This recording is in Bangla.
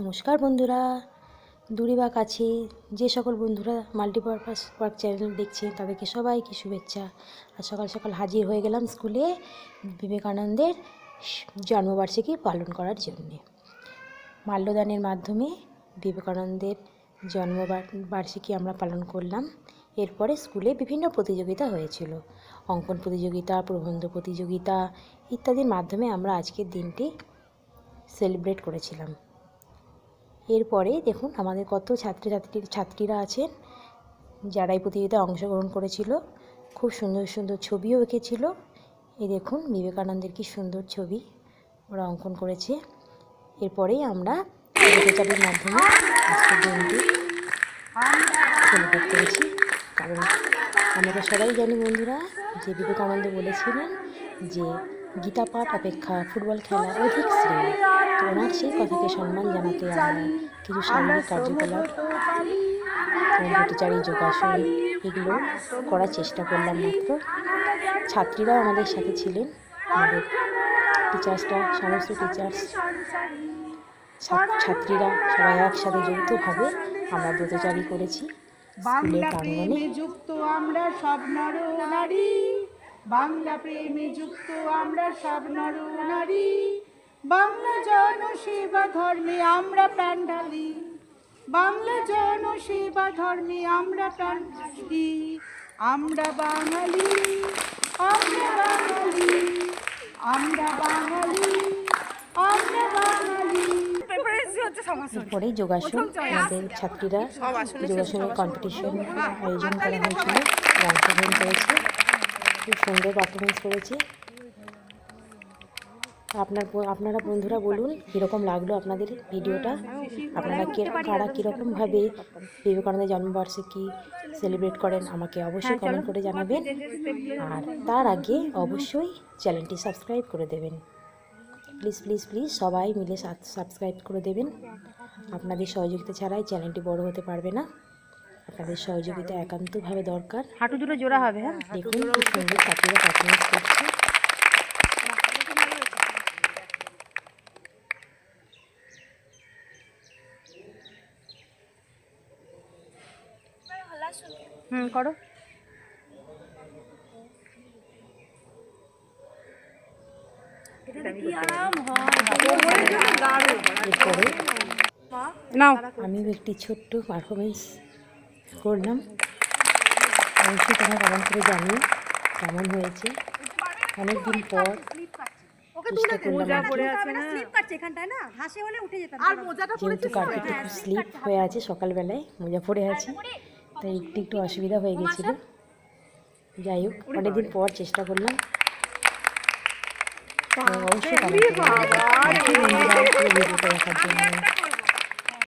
নমস্কার বন্ধুরা, দূরে বা কাছে যে সকল বন্ধুরা মাল্টিপারপাস ওয়ার্ক চ্যানেল দেখছেন তাদেরকে সবাইকে শুভেচ্ছা। আর সকাল সকাল হাজির হয়ে গেলাম স্কুলে বিবেকানন্দের জন্মবার্ষিকী পালন করার জন্যে। মাল্যদানের মাধ্যমে বিবেকানন্দের জন্মবার্ষিকী আমরা পালন করলাম। এরপরে স্কুলে বিভিন্ন প্রতিযোগিতা হয়েছিল। অঙ্কন প্রতিযোগিতা, প্রবন্ধ প্রতিযোগিতা ইত্যাদির মাধ্যমে আমরা আজকের দিনটি সেলিব্রেট করেছিলাম। এরপরে দেখুন আমাদের কত ছাত্রছাত্রী ছাত্রীরা আছেন যারা এই প্রতিযোগিতায় অংশগ্রহণ করেছিল। খুব সুন্দর সুন্দর ছবিও এঁকেছিল। এই দেখুন বিবেকানন্দের কি সুন্দর ছবি ওরা অঙ্কন করেছে। এরপরেই আমরা চাপের মাধ্যমে আজকের দিনটি করেছি। কারণ আমরা সবাই জানি বন্ধুরা যে বিবেকানন্দ বলেছিলেন যে গীতা পাঠ অপেক্ষা ফুটবল খেলা অধিক শ্রেয়। তো ওনার সেই কথাকে সম্মান জানাতে আমরা কিছু সামরিক কার্যকলাপ ব্রহ্মচারী যোগাসন এগুলো করার চেষ্টা করলাম মাত্র। ছাত্রীরাও আমাদের সাথে ছিলেন। আমাদের টিচার্সরা সমস্ত টিচার্স ছাত্রীরা সবাই একসাথে যৌথভাবে আমরা ব্রতচারী করেছি। স্কুলের বাংলা প্রাঙ্গণে। যুক্ত আমরা সব নর নারী। বাংলা প্রেমে যুক্ত আমরা সব নর নারী। বাংলা জনসেবা ধর্মে আমরা প্রাণ ঢালি। বাংলা জনসেবা ধর্মে আমরা প্রাণ ঢালি। আমরা বাঙালি আমরা বাঙালি আমরা বাঙালি আমরা বাঙালি। এরপরে যোগাসন আমাদের ছাত্রীরা যোগাসনের কম্পিটিশন আয়োজন করা হয়েছিল। অংশগ্রহণ করেছে খুব সুন্দর পারফরমেন্স করেছি। আপনার আপনারা বন্ধুরা বলুন কীরকম লাগল আপনাদের ভিডিওটা? আপনারা কে কারা কীরকমভাবে বিবেকানন্দের জন্মবার্ষিকী সেলিব্রেট করেন আমাকে অবশ্যই কমেন্ট করে জানাবেন। আর তার আগে অবশ্যই চ্যানেলটি সাবস্ক্রাইব করে দেবেন। প্লিজ প্লিজ প্লিজ সবাই মিলে সাবস্ক্রাইব করে দেবেন। আপনাদের সহযোগিতা ছাড়াই চ্যানেলটি বড় হতে পারবে না। আপনাদের সহযোগিতা একান্তভাবে দরকার। হাঁটু দুটো জোড়া হবে হ্যাঁ? দেখুন খুব সুন্দর ছাত্রীরা পারফরমেন্স করছে। হুম করো। নাও আমিও একটি ছোট্ট পারফরমেন্স করলাম। অবশ্যই তোমরা কমেন্ট করে জানিও কেমন হয়েছে। অনেক দিন পর স্লিপ হয়ে আছে সকালবেলায় মোজা পড়ে আছে। তাই একটু একটু অসুবিধা হয়ে গেছিল। যাই হোক অনেকদিন পর চেষ্টা করলাম। অবশ্যই ভিডিওটা দেখার জন্য